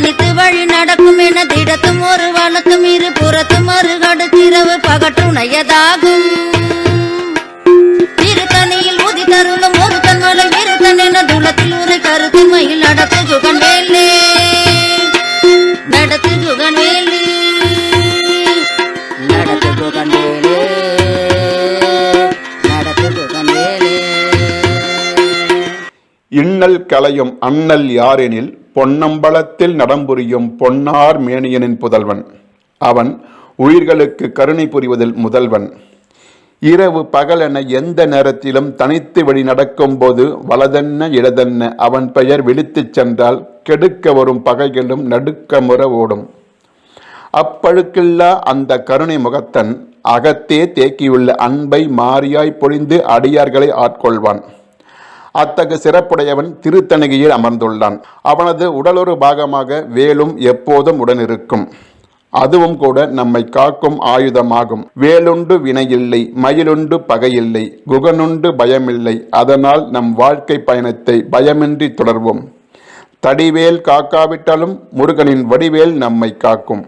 தனித்து வழி நடக்கும் என திடத்தும் ஒரு வளத்தும் இரு புறத்தும் ஒரு கடுத்திரவு பகற்றுணையதாகும். திருத்தணியில் ஊதி தருளும் ஒரு தன்மலை விருத்தன் என துளத்தில் ஒரு கருத்துமையில் நடத்து சுகன் வேலே. நடத்து சுகன் வேலே. நடத்து சுகன் வேலே. இன்னல் கலையும் அண்ணல் யாரெனில் பொன்னம்பலத்தில் நடம்புரியும் பொன்னார் மேனியனின் புதல்வன். அவன் உயிர்களுக்கு கருணை புரிவதில் முதல்வன். இரவு பகலென எந்த நேரத்திலும் தனித்து வழி நடக்கும்போது வலதென்ன இடதென்ன அவன் பெயர் விழித்துச் சென்றால் கெடுக்க வரும் பகைகளும் நடுக்க முற ஓடும். அப்பழுக்கில்லா அந்த கருணை முகத்தன் அகத்தே தேக்கியுள்ள அன்பை மாறியாய் பொழிந்து அடியார்களை ஆட்கொள்வான். அத்தகு சிறப்புடையவன் திருத்தணிகையில் அமர்ந்துள்ளான். அவனது உடலொரு பாகமாக வேலும் எப்போதும் உடனிருக்கும். அதுவும் கூட நம்மை காக்கும் ஆயுதமாகும். வேலுண்டு வினையில்லை மயிலுண்டு பகையில்லை குகனுண்டு பயமில்லை. அதனால் நம் வாழ்க்கை பயணத்தை பயமின்றி தொடர்வோம். தடிவேல் காக்காவிட்டாலும் முருகனின் வடிவேல் நம்மை காக்கும்.